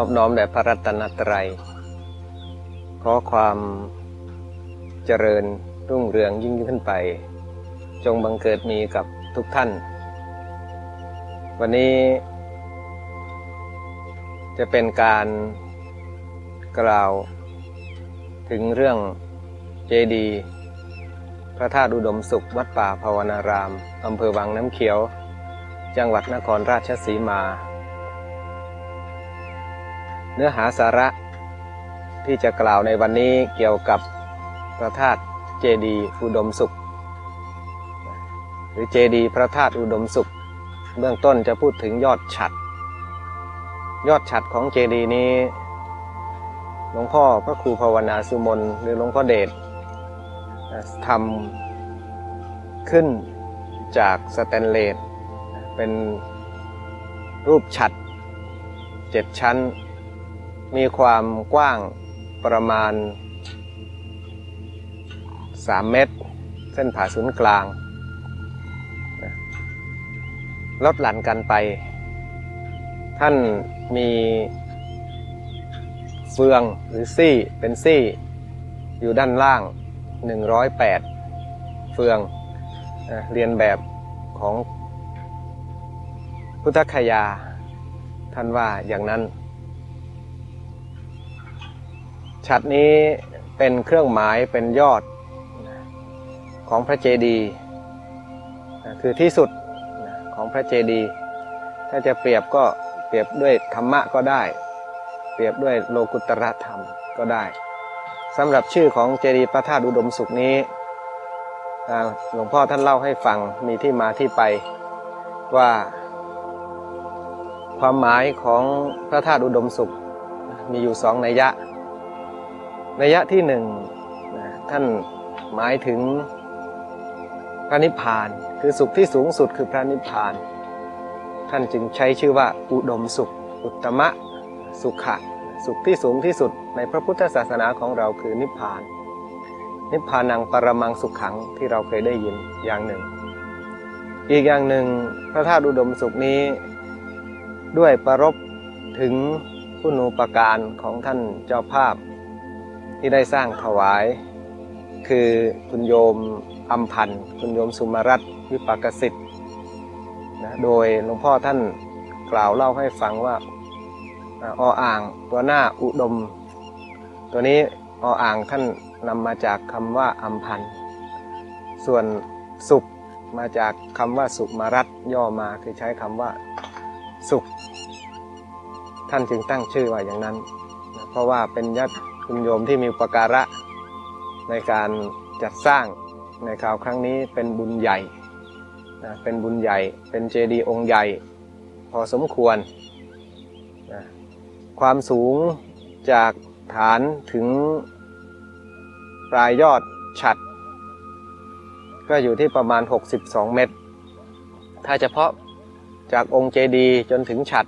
นอบน้อมแด่พระรัตนตรัย ขอความเจริญรุ่งเรืองยิ่งขึ้นไป จงบังเกิดมีกับทุกท่าน วันนี้ จะเป็นการกล่าวถึงเรื่องเจดีย์พระธาตุอุดมสุขวัดป่าภาวนาราม อำเภอวังน้ำเขียว จังหวัดนครราชสีมา เนื้อหาสาระที่จะกล่าวในวันนี้เกี่ยวกับพระธาตุเจดีอุดมสุข หรือเจดีพระธาตุอุดมสุข เบื้องต้นจะพูดถึงยอดฉัด ยอดฉัดของเจดีนี้หลวงพ่อพระครูภาวนาสุมนหรือหลวงพ่อเดชทำขึ้นจากสแตนเลสเป็นรูปฉัดเจ็ดชั้น มีความกว้างประมาณ 3 เมตร เส้นผ่าศูนย์กลาง ลดหลั่นกันไป ท่านมีเฟืองหรือซี่เป็นซี่อยู่ด้านล่าง 108 เฟืองเอ่อเรียนแบบของพุทธคยาท่านว่าอย่างนั้น ฉัดนี้เป็นเครื่องหมายเป็นยอดของพระเจดีย์คือที่สุดของพระเจดีย์ถ้าจะเปรียบก็เปรียบด้วยธรรมะก็ได้ เปรียบด้วยโลกุตรธรรมก็ได้สำหรับชื่อของเจดีย์พระธาตุอุดมสุขนี้หลวงพ่อท่านเล่าให้ฟังมีที่มาที่ไปว่า ความหมายของพระธาตุอุดมสุขมีอยู่สองนัยยะ นัยยะที่หนึ่งท่านหมายถึงพระนิพพาน คือสุขที่สูงสุดคือพระนิพพาน ท่านจึงใช้ชื่อว่าอุดมสุข อุตมะสุขะสุขที่สูงที่สุดในพระพุทธศาสนาของเราคือนิพพาน นิพพานังปรมังสุขขังที่เราเคยได้ยินอย่างหนึ่ง อีกอย่างหนึ่งพระธาตุอุดมสุขนี้ด้วยประรบถึงคุณูปการของท่านเจ้าภาพ ที่ได้สร้างถวาย คือคุณโยมอัมพันธ์คุณโยมสุมารัตวิปากสิทธิ์นะโดยหลวงพ่อท่านกล่าวเล่าให้ฟังว่าอออ่างตัวหน้าอุดม ตัวนี้ออ่างท่านนำมาจากคำว่าอัมพันธ์ส่วนสุขมาจากคำว่าสุมารัตย่อมาคือใช้คำว่าสุข ท่านจึงตั้งชื่อว่าอย่างนั้น เพราะว่าเป็นญาติ คุณโยมที่มีอุปการะในการจัดสร้างในคราวครั้งนี้เป็นบุญใหญ่นะเป็นบุญใหญ่ เป็นเจดีย์องค์ใหญ่ พอสมควรนะความสูงจากฐานถึงปลายยอดฉัด ก็อยู่ที่ประมาณ 62 เมตร ถ้าเฉพาะจากองค์เจดีย์จนถึงฉัด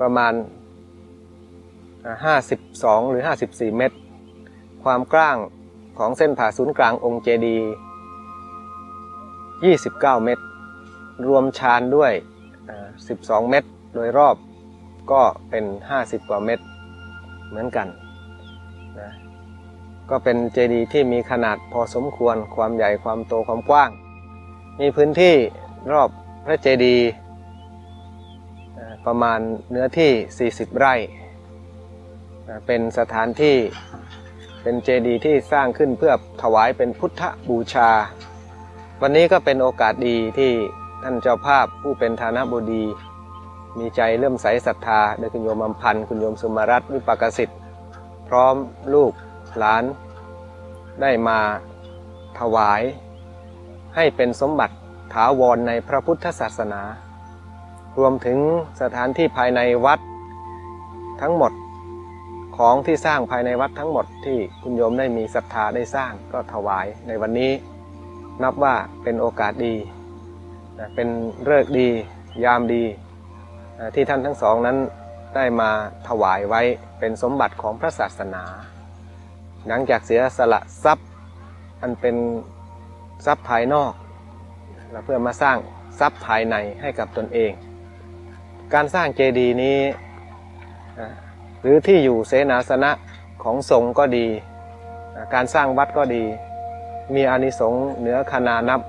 ประมาณ 52 หรือ 54 เมตร ความกว้างของเส้นผ่าศูนย์กลางองค์เจดีย์29 เมตร รวมชานด้วย 12 เมตร โดยรอบก็เป็น 50 กว่าเมตรเหมือนกันนะก็เป็นเจดีย์ที่มีขนาดพอสมควรความใหญ่ความโตความกว้าง มีพื้นที่รอบพระเจดีย์ประมาณเนื้อที่ 40 ไร่ เป็นสถานที่เป็นเจดีย์ที่สร้างขึ้นเพื่อถวายเป็นพุทธบูชา วันนี้ก็เป็นโอกาสดีที่ท่านเจ้าภาพผู้เป็นฐานะบดี มีใจเริ่มใสศรัทธาโดยคุณโยมอัมพันธ์คุณโยมสุมารัตน์วิปากสิทธิ์ พร้อมลูกหลาน ได้มาถวาย ให้เป็นสมบัติถาวรในพระพุทธศาสนา รวมถึงสถานที่ภายในวัดทั้งหมด ของที่สร้างภายในวัดทั้งหมดที่คุณโยมได้มีศรัทธาได้สร้างก็ถวายในวันนี้ นับว่าเป็นโอกาสดี เป็นเลิกดี ยามดี ที่ท่านทั้งสองนั้นได้มาถวายไว้เป็นสมบัติของพระศาสนา หลังจากเสียสละทรัพย์ อันเป็นทรัพย์ภายนอกเพื่อมาสร้างทรัพย์ภายในให้กับตนเอง การสร้างเจดีย์นี้ หรือที่อยู่เสนาสนะของสงฆ์ก็ดี การสร้างวัดก็ดี มีอานิสงส์เหนือคนานับ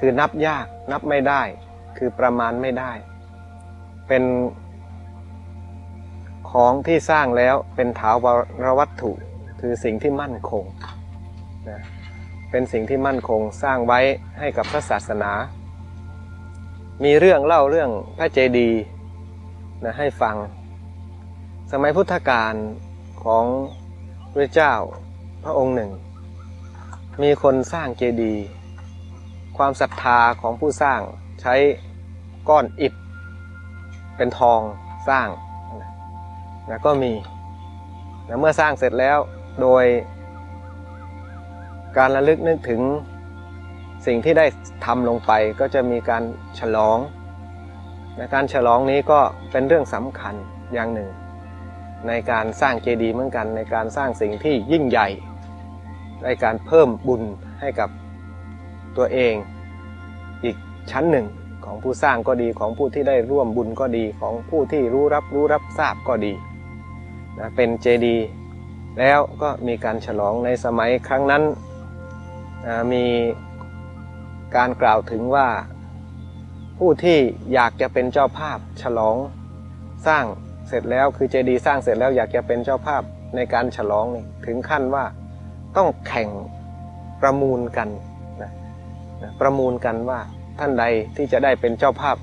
คือนับยากนับไม่ได้ คือประมาณไม่ได้ เป็นของที่สร้างแล้วเป็นถาวรวัตถุ คือสิ่งที่มั่นคงนะเป็นสิ่งที่มั่นคงสร้างไว้ให้กับพระศาสนา มีเรื่องเล่าเรื่องพระเจดีย์นะให้ฟัง สมัยพุทธกาลของพระเจ้าพระองค์หนึ่ง มีคนสร้างเจดีย์ความศรัทธาของผู้สร้างใช้ก้อนอิฐเป็นทองสร้างนะก็มีนะเมื่อสร้างเสร็จแล้วโดย การระลึกนึกถึงสิ่งที่ได้ทำลงไปก็จะมีการฉลองนะการฉลองนี้ก็เป็นเรื่องสำคัญอย่างหนึ่ง ในการสร้างเจดีย์เหมือนกัน ในการสร้างสิ่งที่ยิ่งใหญ่ในการเพิ่มบุญให้กับตัวเองอีกชั้นหนึ่งของผู้สร้างก็ดีของผู้ที่ได้ร่วมบุญก็ดีของผู้ที่รู้รับรู้รับทราบก็ดีนะเป็นเจดีย์แล้วก็มีการฉลองในสมัยครั้งนั้นอ่ามีการกล่าวถึงว่า ผู้ที่อยากจะเป็นเจ้าภาพฉลองสร้าง เสร็จแล้วคือเจดีสร้างเสร็จแล้วอยากจะเป็นเจ้าภาพในการฉลองนี่ถึงขั้นว่าต้องแข่งประมูลกันนะนะประมูลกันว่าท่านใดที่จะได้เป็นเจ้าภาพ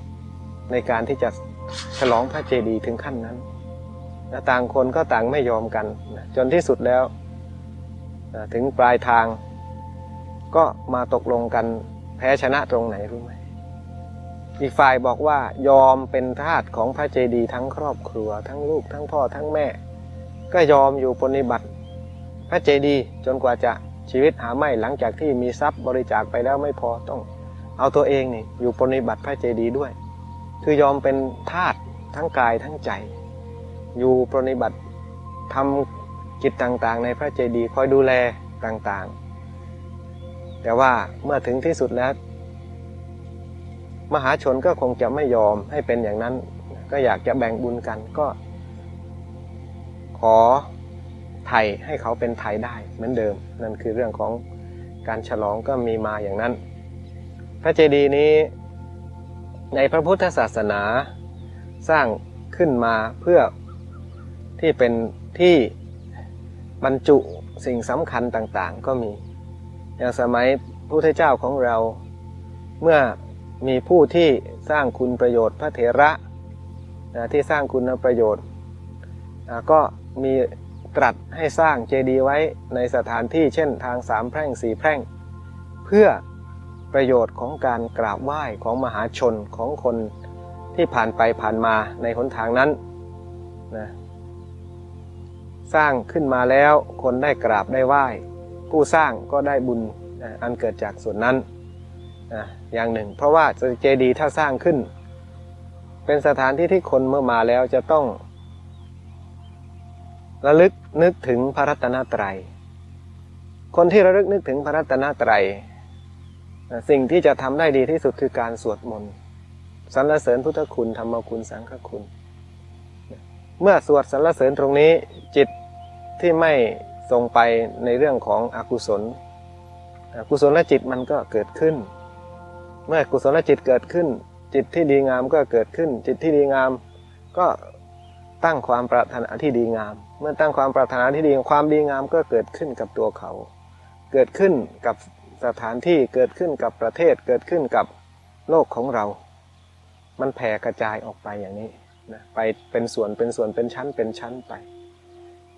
ในการที่จะฉลองพระเจดีย์ถึงขั้นนั้นนะต่างคนก็ต่างไม่ยอมกันนะจนที่สุดแล้วนะถึงปลายทาง ก็มาตกลงกันแพ้ชนะตรงไหนรู้ไหม อีกฝ่ายบอกว่ายอมเป็นทาสของพระเจดีย์ทั้งครอบครัว ทั้งลูกทั้งพ่อทั้งแม่ ก็ยอมอยู่ปฏิบัติ พระเจดีย์จนกว่าจะชีวิตหาไม่หลังจากที่มีทรัพย์บริจาคไปแล้วไม่พอต้อง เอาตัวเองนี่อยู่ปฏิบัติพระเจดีย์ด้วย คือยอมเป็นทาสทั้งกายทั้งใจ อยู่ปฏิบัติทำกิจต่างๆ ในพระเจดีย์คอยดูแลต่างๆ แต่ว่าเมื่อถึงที่สุดแล้ว มหาชนก็คงจะไม่ยอมให้เป็นอย่างนั้น ก็อยากจะแบ่งบุญกันก็ ขอไทยให้เขาเป็นไทยได้เหมือนเดิม นั่นคือเรื่องของการฉลองก็มีมาอย่างนั้น พระเจดีย์นี้ในพระพุทธศาสนาสร้างขึ้นมาเพื่อที่เป็นที่บรรจุสิ่งสำคัญต่างๆ ก็มี อย่างสมัยพระพุทธเจ้าของเราเมื่อ มีผู้ที่สร้างคุณประโยชน์พระเถระนะที่สร้างคุณประโยชน์อ่าก็มีตรัสให้สร้างเจดีย์ไว้ในสถานที่เช่นทางสามแพร่งสี่แพร่ง เพื่อประโยชน์ของการกราบไหว้ของมหาชนของคนที่ผ่านไปผ่านมาในหนทางนั้นนะสร้างขึ้นมาแล้วคนได้กราบได้ไหว้ ผู้สร้างก็ได้บุญนะอันเกิดจากส่วนนั้น นะอย่างหนึ่ง เพราะว่าเจดีย์ถ้าสร้างขึ้น เป็นสถานที่ที่คนเมื่อมาแล้วจะต้อง ระลึกนึกถึงพระรัตนตรัย คนที่ระลึกนึกถึงพระรัตนตรัยนะสิ่งที่จะทำได้ดีที่สุดคือการสวดมนต์สรรเสริญพุทธคุณธรรมคุณสังฆคุณ เมื่อสวดสรรเสริญตรงนี้จิตที่ไม่ทรงไปในเรื่องของอกุศลอกุศลจิตมันก็เกิดขึ้น เมื่อกุศลจิตเกิดขึ้น จิตที่ดีงามก็เกิดขึ้น จิตที่ดีงาม ก็ตั้งความปรารถนาที่ดีงาม เมื่อตั้งความปรารถนาที่ดีความดีงามก็เกิดขึ้นกับตัวเขา เกิดขึ้นกับสถานที่เกิดขึ้นกับประเทศเกิดขึ้นกับโลกของเรา มันแผ่กระจายออกไปอย่างนี้นะไปเป็นส่วนเป็นส่วนเป็นชั้นเป็นชั้นไป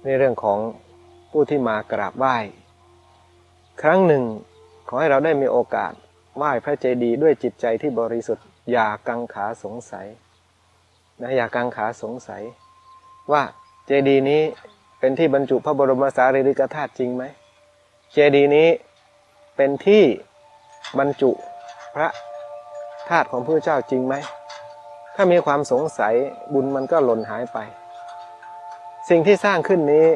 ในเรื่องของผู้ที่มากราบไหว้ ครั้งหนึ่งขอให้เราได้มีโอกาส ไหว้พระเจดีย์ด้วยจิตใจที่บริสุทธิ์ อย่ากังขาสงสัยนะอย่ากังขาสงสัย ว่าเจดีย์นี้เป็นที่บรรจุพระบรมสารีริกธาตุจริงไหมเจดีย์นี้เป็นที่บรรจุพระธาตุของพระเจ้าจริงไหม ถ้ามีความสงสัยบุญมันก็หล่นหายไป สิ่งที่สร้างขึ้นนี้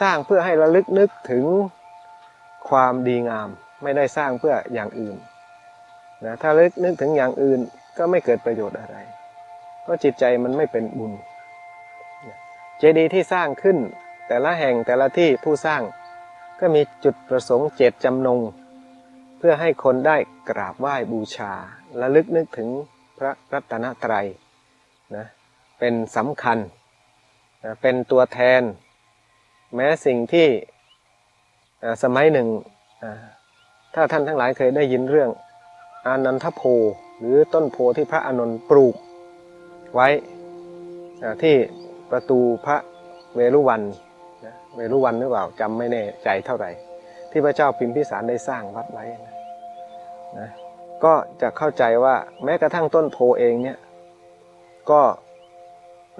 สร้างเพื่อให้ระลึกนึกถึงความดีงาม ไม่ได้สร้างเพื่ออย่างอื่นนะถ้าลึกนึกถึงอย่างอื่นก็ไม่เกิดประโยชน์อะไรเพราะจิตใจมันไม่เป็นบุญเจดีย์ที่สร้างขึ้น แต่ละแห่งแต่ละที่ผู้สร้างก็มีจุดประสงค์เจตจำนง เพื่อให้คนได้กราบไหว้บูชาและลึกนึกถึงพระรัตนตรัยนะเป็นสำคัญนะเป็นตัวแทน แม้สิ่งที่สมัยหนึ่งอ่า ถ้าท่านทั้งหลายเคยได้ยินเรื่องอานันทโพหรือต้นโพที่พระอานนท์ปลูกไว้ที่ประตูพระเวรุวันนะเวรุวันหรือเปล่าจำไม่แน่ใจเท่าไหร่ ที่พระเจ้าพิมพิสารได้สร้างวัดไว้นะนะก็จะเข้าใจว่าแม้กระทั่งต้นโพเองเนี่ยก็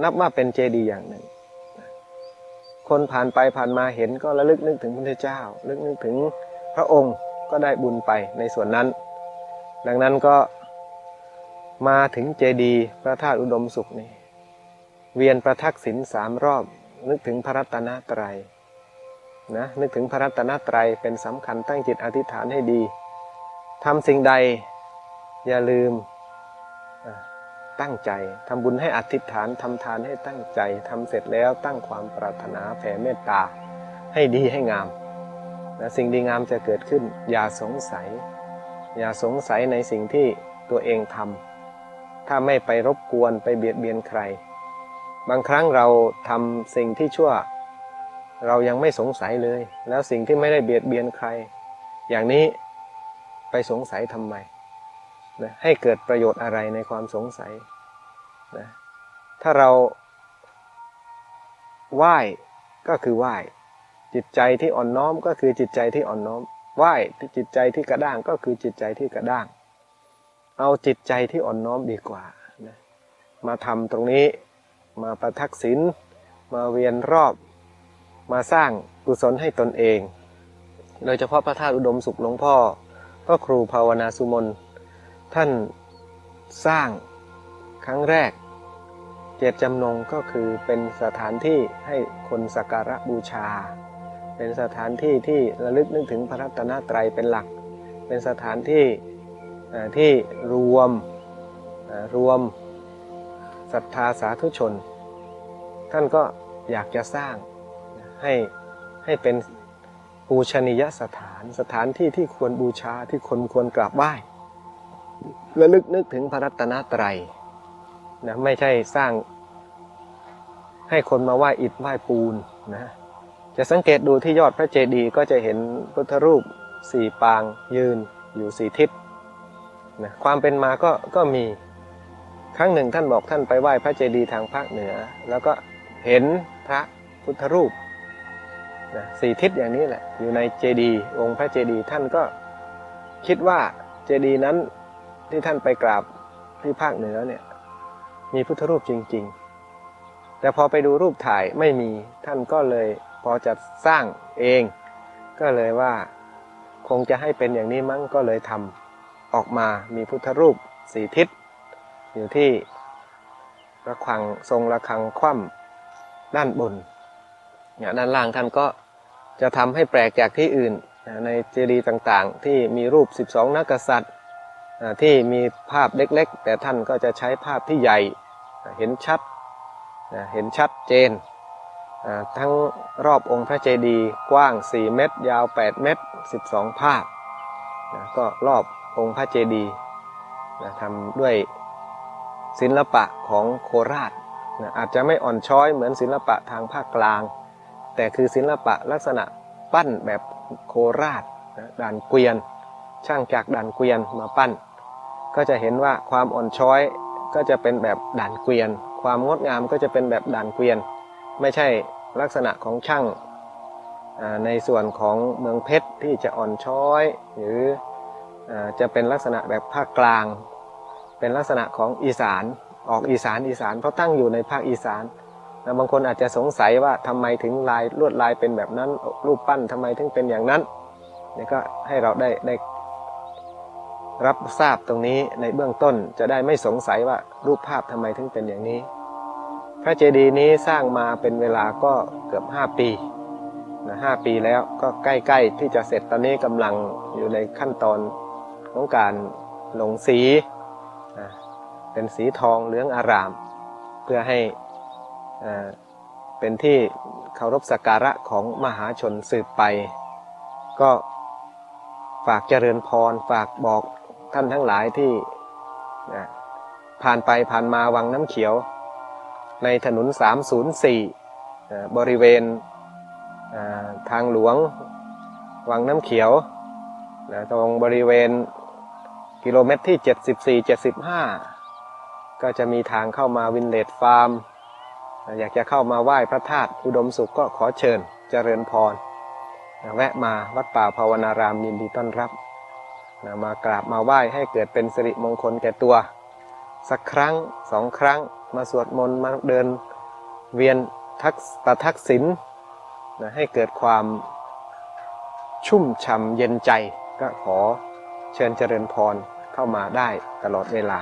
นับว่าเป็นเจดีย์อย่างหนึ่ง คนผ่านไปผ่านมาเห็นก็ระลึกนึกถึงพระพุทธเจ้า ลึกนึกถึงพระองค์ ก็ได้บุญไปในส่วนนั้น ดังนั้นก็มาถึงเจดีย์พระธาตุอุดมสุขนี่เวียนประทักษิณสามรอบ นึกถึงพระรัตนตรัยนะนึกถึงพระรัตนตรัยเป็นสำคัญตั้งจิตอธิษฐานให้ดีทำสิ่งใดอย่าลืมตั้งใจทำบุญให้อธิษฐานทำทานให้ตั้งใจทำเสร็จแล้วตั้งความปรารถนาแผ่เมตตาให้ดีให้งาม นะสิ่งดีงามจะเกิดขึ้น อย่าสงสัย อย่าสงสัยในสิ่งที่ตัวเองทำถ้าไม่ไปรบกวนไปเบียดเบียนใคร บางครั้งเราทำสิ่งที่ชั่ว เรายังไม่สงสัยเลย แล้วสิ่งที่ไม่ได้เบียดเบียนใคร อย่างนี้ไปสงสัยทำไมนะให้เกิดประโยชน์อะไรในความสงสัยนะถ้าเราไหว้ก็คือไหว้ จิตใจที่อ่อนน้อมก็คือจิตใจที่อ่อนน้อมไหวจิตใจที่กระด้างก็คือจิตใจที่กระด้าง เอาจิตใจที่อ่อนน้อมดีกว่านะมาทำตรงนี้มาประทักษิณมาเวียนรอบ มาสร้างกุศลให้ตนเอง โดยเฉพาะพระธาตุอุดมสุขหลวงพ่อพระครูภาวนาสุมนท่านสร้างครั้งแรก เจตจำนงก็คือเป็นสถานที่ให้คนสักการะบูชา เป็นสถานที่ที่ระลึกนึกถึงพระรัตนตรัยเป็นหลัก เป็นสถานที่ที่รวมรวมศรัทธาสาธุชน ท่านก็อยากจะสร้างให้ให้เป็นปูชนียสถานสถานที่ที่ควรบูชาที่คนควรกราบไหว้ระลึกนึกถึงพระรัตนตรัยนะไม่ใช่สร้างให้คนมาไหว้อิฐไหว้ปูนนะ จะสังเกตดูที่ยอดพระเจดีย์ก็จะเห็นพุทธรูปสี่ปางยืนอยู่สี่ทิศนะความเป็นมาก็ก็มีครั้งหนึ่งท่านบอกท่านไปไหว้พระเจดีย์ทางภาคเหนือ แล้วก็เห็นพระพุทธรูปนะสี่ทิศอย่างนี้แหละอยู่ในเจดีย์องค์พระเจดีย์ท่านก็คิดว่าเจดีย์นั้นที่ท่านไปกราบที่ภาคเหนือเนี่ยมีพุทธรูปจริง ๆ แต่พอไปดูรูปถ่ายไม่มีท่านก็เลย พอจะสร้างเอง ก็เลยว่าคงจะให้เป็นอย่างนี้มั้งก็เลยทำออกมามีพุทธรูปสี่ทิศ อยู่ที่ระฆังทรงระฆังคว่ำด้านบนเนี่ยด้านล่างท่านก็จะทำให้แปลกจากที่อื่น ในเจดีย์ต่างๆ ที่มีรูป 12 นักกษัตริย์ที่มีภาพเล็กๆ แต่ท่านก็จะใช้ภาพที่ใหญ่เห็นชัดเห็นชัดเจน ทั้งรอบองค์พระเจดีย์กว้าง 4 เมตร ยาว 8 เมตร 12 ภาพนะก็รอบองค์พระเจดีย์นะทำด้วยศิลปะของโคราชนะอาจจะไม่อ่อนช้อยเหมือนศิลปะทางภาคกลาง แต่คือศิลปะลักษณะปั้นแบบโคราชนะด่านเกวียน ช่างจากด่านเกวียนมาปั้น ก็จะเห็นว่าความอ่อนช้อยก็จะเป็นแบบด่านเกวียน ความงดงามก็จะเป็นแบบด่านเกวียน ไม่ใช่ลักษณะของช่างในส่วนของเมืองเพชรที่จะอ่อนช้อย หรือจะเป็นลักษณะแบบภาคกลาง เป็นลักษณะของอีสานออกอีสานอีสานเพราะตั้งอยู่ในภาคอีสานนะบางคนอาจจะสงสัยว่าทำไมถึงลายลวดลายเป็นแบบนั้น รูปปั้นทำไมถึงเป็นอย่างนั้นนี่ก็ให้เราได้ได้รับทราบตรงนี้ในเบื้องต้นจะได้ไม่สงสัยว่ารูปภาพทำไมถึงเป็นอย่างนี้ พระเจดีย์นี้สร้างมาเป็นเวลาก็เกือบ 5 ปีนะหปีแล้วก็ใกล้ๆที่จะเสร็จตอนนี้กำลังอยู่ในขั้นตอนของการลงสีนะเป็นสีทองเหลืองอาราม เพื่อให้เป็นที่เคารพสักการะของมหาชนสืบไป ก็ฝากเจริญพรฝากบอกท่านทั้งหลายที่นะผ่านไปผ่านมาวังน้ำเขียว ในถนน 304 บริเวณทางหลวงวังน้ำเขียวนะตรงบริเวณกิโลเมตรที่ 74 75 ก็จะมีทางเข้ามาวินเลดฟาร์ม อยากจะเข้ามาไหว้พระธาตุอุดมสุขก็ขอเชิญเจริญพรแวะมาวัดป่าภาวนารามยินดีต้อนรับนะมากราบมาไหว้ให้เกิดเป็นสิริมงคลแก่ตัว สักครั้งสองครั้ง มาสวดมนต์มาเดินเวียนทักษปะทักษิณนะให้เกิดความชุ่มช่ำเย็นใจก็ขอเชิญเจริญพรเข้ามาได้ตลอดเวลา